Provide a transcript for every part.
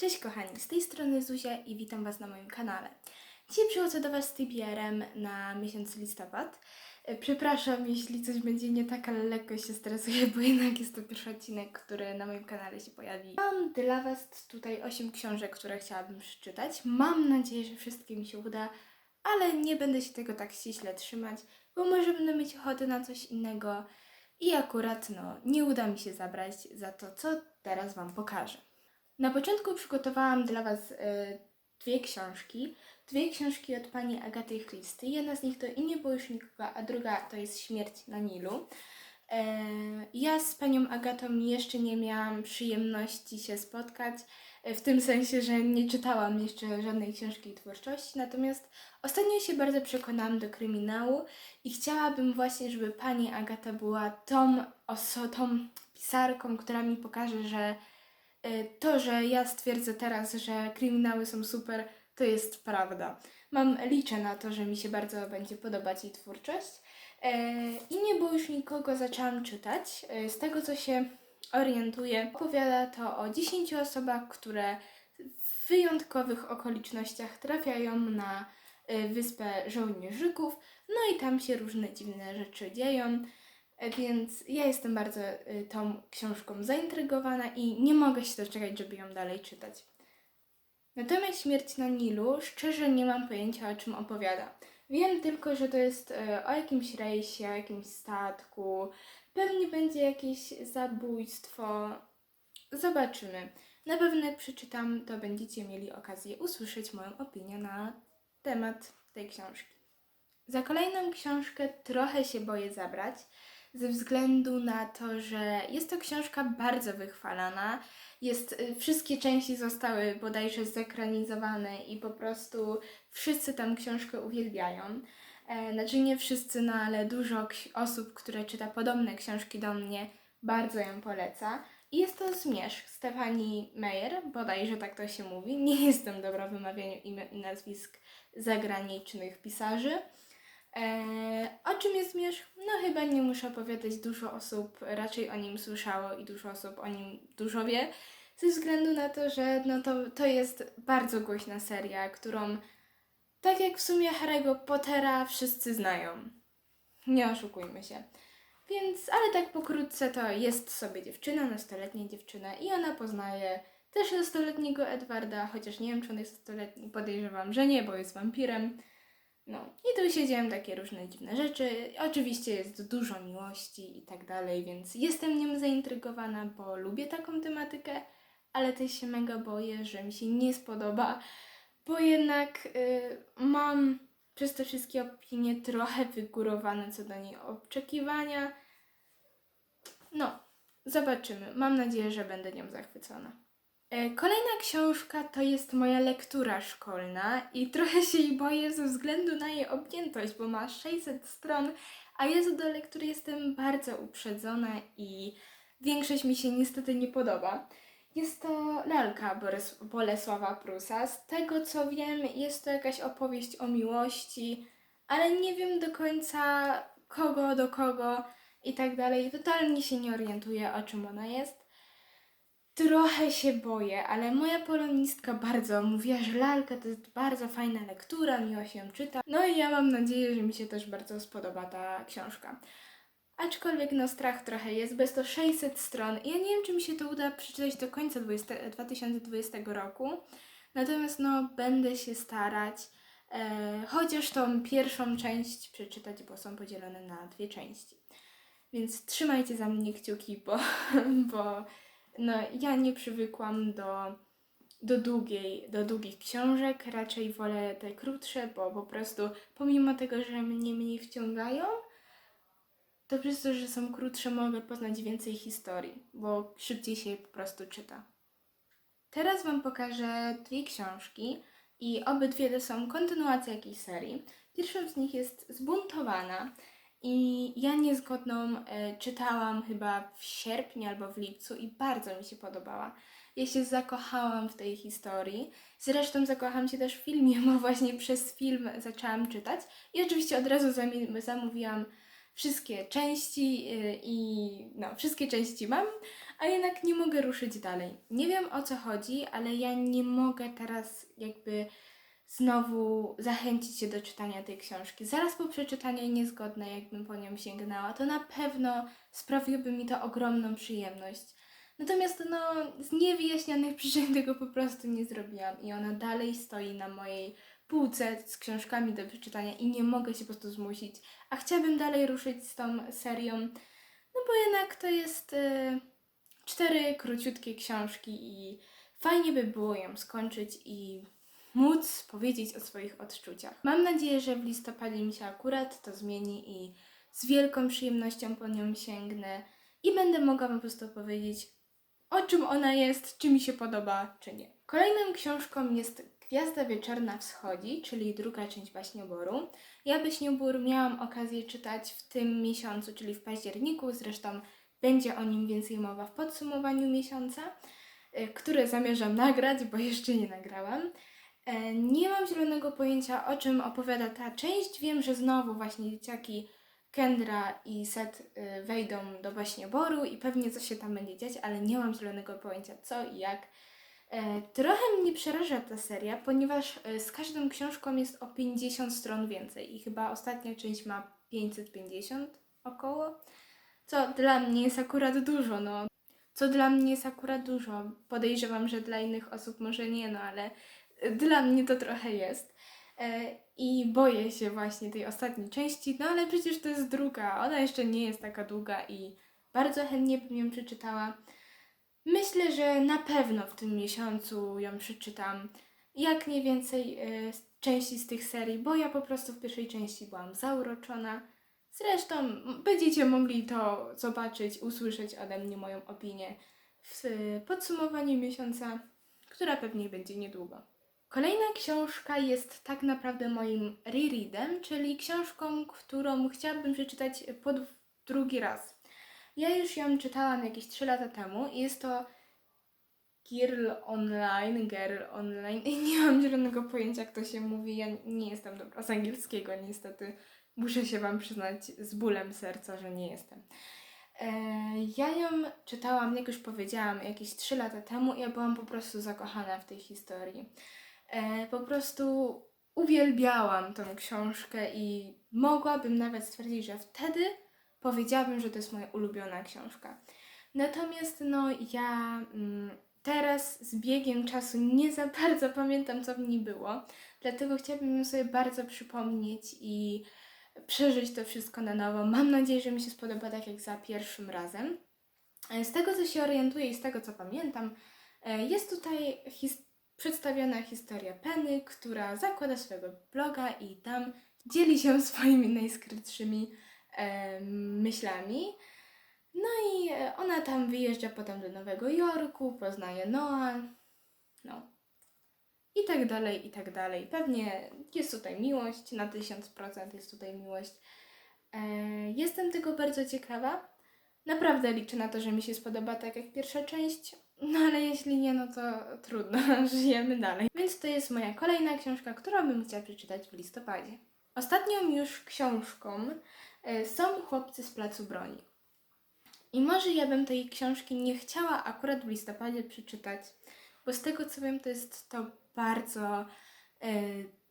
Cześć kochani, z tej strony Zuzia i witam Was na moim kanale. Dzisiaj przychodzę do Was z TBR-em na miesiąc listopad. E, Przepraszam, jeśli coś będzie nie tak, ale lekko się stresuję, bo jednak jest to pierwszy odcinek, który na moim kanale się pojawi. Mam dla Was tutaj 8 książek, które chciałabym przeczytać. Mam nadzieję, że wszystkie mi się uda, ale nie będę się tego tak ściśle trzymać, bo może będę mieć ochotę na coś innego i akurat no, nie uda mi się zabrać za to, co teraz Wam pokażę. Na początku przygotowałam dla Was e, dwie książki. Dwie książki od pani Agaty Christy. Jedna z nich to I nie było już nikogo, a druga to jest Śmierć na Nilu. E, ja z panią Agatą jeszcze nie miałam przyjemności się spotkać, e, w tym sensie, że nie czytałam jeszcze żadnej książki twórczości, natomiast ostatnio się bardzo przekonałam do kryminału i chciałabym właśnie, żeby pani Agata była tą oso- tą pisarką, która mi pokaże, że to, że ja stwierdzę teraz, że kryminały są super, to jest prawda. Mam, liczę na to, że mi się bardzo będzie podobać jej twórczość. E, I nie było już nikogo, zaczęłam czytać. E, Z tego, co się orientuję, opowiada to o 10 osobach, które w wyjątkowych okolicznościach trafiają na e, wyspę żołnierzyków, no i tam się różne dziwne rzeczy dzieją. E, Więc ja jestem bardzo y, tą książką zaintrygowana i nie mogę się doczekać, żeby ją dalej czytać. Natomiast Śmierć na Nilu szczerze nie mam pojęcia o czym opowiada. Wiem tylko, że to jest y, o jakimś rejsie, o jakimś statku. Pewnie będzie jakieś zabójstwo. Zobaczymy. Na pewno jak przeczytam, to będziecie mieli okazję usłyszeć moją opinię na temat tej książki. Za kolejną książkę trochę się boję zabrać, ze względu na to, że jest to książka bardzo wychwalana. Jest, y, wszystkie części zostały bodajże zekranizowane i po prostu wszyscy tam książkę uwielbiają. E, znaczy nie wszyscy, no ale dużo osób, które czyta podobne książki do mnie, bardzo ją poleca. I jest to Zmierzch Stefanii Meyer, bodajże tak to się mówi. Nie jestem dobra w wymawianiu imion i nazwisk zagranicznych pisarzy. Eee, o czym jest Zmierzch? No chyba nie muszę opowiadać, dużo osób raczej o nim słyszało i dużo osób o nim dużo wie, ze względu na to, że no to, to jest bardzo głośna seria, którą tak jak w sumie Harry'ego Pottera wszyscy znają. Nie oszukujmy się. Więc, ale tak pokrótce to jest sobie dziewczyna, nastoletnia dziewczyna i ona poznaje też nastoletniego Edwarda, chociaż nie wiem czy on jest nastoletni, podejrzewam, że nie, bo jest wampirem. No i tu się dzieją takie różne dziwne rzeczy. Oczywiście jest dużo miłości i tak dalej, więc jestem nią zaintrygowana, bo lubię taką tematykę, ale też się mega boję, że mi się nie spodoba, bo jednak y, mam przez te wszystkie opinie trochę wygórowane co do niej oczekiwania. No, zobaczymy. Mam nadzieję, że będę nią zachwycona. E, Kolejna książka to jest moja lektura szkolna i trochę się jej boję ze względu na jej objętość, bo ma 600 stron, a ja do lektury jestem bardzo uprzedzona i większość mi się niestety nie podoba. Jest to lalka Bolesława Prusa. Z tego co wiem, jest to jakaś opowieść o miłości, ale nie wiem do końca kogo do kogo i tak dalej. Totalnie się nie orientuję o czym ona jest. Trochę się boję, ale moja polonistka bardzo mówiła, że lalka to jest bardzo fajna lektura, miło się ją czyta. No i ja mam nadzieję, że mi się też bardzo spodoba ta książka. Aczkolwiek no strach trochę jest, jest to 600 stron. Ja nie wiem, czy mi się to uda przeczytać do końca 20, 2020 roku. Natomiast no będę się starać. E, chociaż tą pierwszą część przeczytać, bo są podzielone na dwie części. Więc trzymajcie za mnie kciuki, bo, bo no, ja nie przywykłam do, do, długiej, do długich książek, raczej wolę te krótsze, bo po prostu pomimo tego, że mnie mniej wciągają, to przez to, że są krótsze, mogę poznać więcej historii, bo szybciej się je po prostu czyta. Teraz Wam pokażę dwie książki i obydwie to są kontynuacje jakiejś serii. Pierwszą z nich jest Zbuntowana i ja niezgodną e, czytałam chyba w sierpniu albo w lipcu i bardzo mi się podobała. Ja się zakochałam w tej historii. Zresztą zakochałam się też w filmie, bo właśnie przez film zaczęłam czytać. I oczywiście od razu zamówiłam wszystkie części y, i no, wszystkie części mam, a jednak nie mogę ruszyć dalej. Nie wiem o co chodzi, ale ja nie mogę teraz jakby znowu zachęcić się do czytania tej książki. Zaraz po przeczytaniu niezgodna, jakbym po nią sięgnęła, to na pewno sprawiłoby mi to ogromną przyjemność. Natomiast no, z niewyjaśnionych przyczyn tego po prostu nie zrobiłam i ona dalej stoi na mojej półce z książkami do przeczytania i nie mogę się po prostu zmusić. A chciałabym dalej ruszyć z tą serią, no bo jednak to jest e, cztery króciutkie książki i fajnie by było ją skończyć i móc powiedzieć o swoich odczuciach. Mam nadzieję, że w listopadzie mi się akurat to zmieni i z wielką przyjemnością po nią sięgnę i będę mogła po prostu powiedzieć, o czym ona jest, czy mi się podoba, czy nie. Kolejną książką jest Gwiazda Wieczorna Wschodzi, czyli druga część Baśnioboru. Ja Baśniobór miałam okazję czytać w tym miesiącu, czyli w październiku, zresztą będzie o nim więcej mowa w podsumowaniu miesiąca, y, które zamierzam nagrać, bo jeszcze nie nagrałam. E, Nie mam zielonego pojęcia, o czym opowiada ta część. Wiem, że znowu właśnie dzieciaki Kendra i Seth y, wejdą do Baśnioboru i pewnie coś się tam będzie dziać, ale nie mam zielonego pojęcia co i jak. E, Trochę mnie przeraża ta seria, ponieważ e, z każdą książką jest o 50 stron więcej i chyba ostatnia część ma 550 około, co dla mnie jest akurat dużo, no. Co dla mnie jest akurat dużo. Podejrzewam, że dla innych osób może nie, no ale dla mnie to trochę jest. E, I boję się właśnie tej ostatniej części, no ale przecież to jest druga, ona jeszcze nie jest taka długa i bardzo chętnie bym ją przeczytała. Myślę, że na pewno w tym miesiącu ją przeczytam jak nie więcej e, części z tych serii, bo ja po prostu w pierwszej części byłam zauroczona. Zresztą będziecie mogli to zobaczyć, usłyszeć ode mnie moją opinię w e, podsumowaniu miesiąca, która pewnie będzie niedługo. Kolejna książka jest tak naprawdę moim rereadem, czyli książką, którą chciałabym przeczytać po drugi raz. Ja już ją czytałam jakieś 3 lata temu i jest to Girl Online, Girl Online. I nie mam zielonego pojęcia, jak to się mówi. Ja nie jestem dobra z angielskiego, niestety. Muszę się Wam przyznać z bólem serca, że nie jestem. E, Ja ją czytałam, jak już powiedziałam, jakieś 3 lata temu i ja byłam po prostu zakochana w tej historii. E, Po prostu uwielbiałam tą książkę i mogłabym nawet stwierdzić, że wtedy powiedziałabym, że to jest moja ulubiona książka. Natomiast no ja mm, teraz z biegiem czasu nie za bardzo pamiętam, co w niej było, dlatego chciałabym ją sobie bardzo przypomnieć i przeżyć to wszystko na nowo. Mam nadzieję, że mi się spodoba tak jak za pierwszym razem. E, Z tego, co się orientuję i z tego, co pamiętam, e, jest tutaj his- przedstawiona historia Penny, która zakłada swojego bloga i tam dzieli się swoimi najskrytszymi e, myślami. No i e, ona tam wyjeżdża potem do Nowego Jorku, poznaje Noa, no i tak dalej, i tak dalej. Pewnie jest tutaj miłość, na 1000% jest tutaj miłość. E, jestem tego bardzo ciekawa. Naprawdę liczę na to, że mi się spodoba tak jak pierwsza część, no ale jeśli nie, no to trudno, żyjemy dalej. Więc to jest moja kolejna książka, którą bym chciała przeczytać w listopadzie. Ostatnią już książką e, są Chłopcy z Placu Broni. I może ja bym tej książki nie chciała akurat w listopadzie przeczytać, bo z tego co wiem, to jest to bardzo e,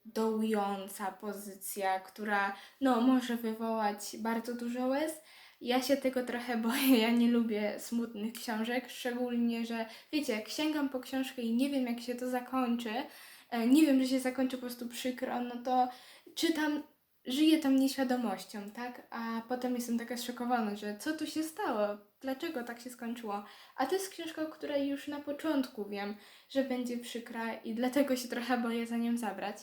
dołująca pozycja, która no, może wywołać bardzo dużo łez. Ja się tego trochę boję, ja nie lubię smutnych książek, szczególnie, że wiecie, jak sięgam po książkę i nie wiem jak się to zakończy, e, nie wiem, że się zakończy po prostu przykro, no to czytam żyję tą nieświadomością, tak? A potem jestem taka zszokowana, że co tu się stało? Dlaczego tak się skończyło? A to jest książka, której już na początku wiem, że będzie przykra i dlatego się trochę boję za nią zabrać.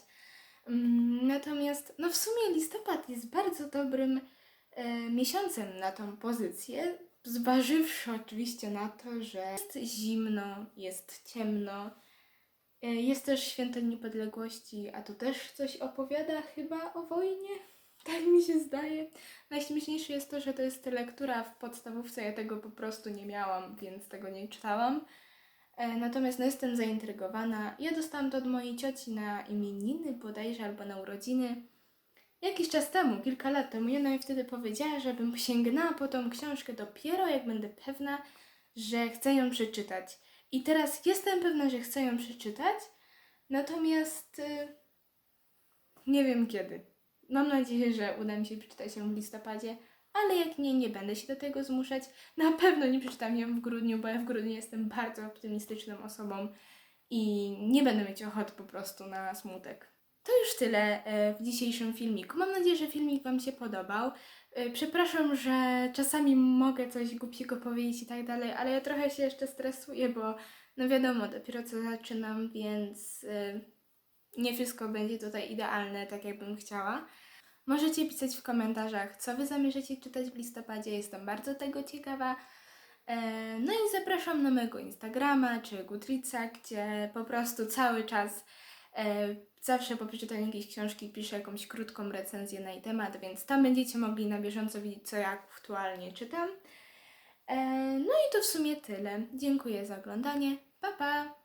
Mm, Natomiast, no w sumie listopad jest bardzo dobrym miesiącem na tą pozycję, zważywszy oczywiście na to, że jest zimno, jest ciemno, E, Jest też Święto Niepodległości, a tu też coś opowiada chyba o wojnie. Tak mi się zdaje. Najśmieszniejsze jest to, że to jest lektura w podstawówce, ja tego po prostu nie miałam, więc tego nie czytałam. E, Natomiast no, jestem zaintrygowana. Ja dostałam to od mojej cioci na imieniny bodajże albo na urodziny. Jakiś czas temu, kilka lat temu, ja mi wtedy powiedziała, żebym sięgnęła po tą książkę dopiero jak będę pewna, że chcę ją przeczytać. I teraz jestem pewna, że chcę ją przeczytać, natomiast y, nie wiem kiedy. Mam nadzieję, że uda mi się przeczytać ją w listopadzie, ale jak nie, nie będę się do tego zmuszać. Na pewno nie przeczytam ją w grudniu, bo ja w grudniu jestem bardzo optymistyczną osobą i nie będę mieć ochoty po prostu na smutek. To już tyle e, w dzisiejszym filmiku. Mam nadzieję, że filmik Wam się podobał. E, Przepraszam, że czasami mogę coś głupiego powiedzieć i tak dalej, ale ja trochę się jeszcze stresuję, bo no wiadomo, dopiero co zaczynam, więc e, nie wszystko będzie tutaj idealne, tak jakbym chciała. Możecie pisać w komentarzach, co Wy zamierzacie czytać w listopadzie, jestem bardzo tego ciekawa. No i zapraszam na mojego Instagrama czy Goodreadsa, gdzie po prostu cały czas zawsze po przeczytaniu jakiejś książki piszę jakąś krótką recenzję na jej temat, więc tam będziecie mogli na bieżąco widzieć, co ja aktualnie czytam. E, No i to w sumie tyle. Dziękuję za oglądanie. Pa, pa!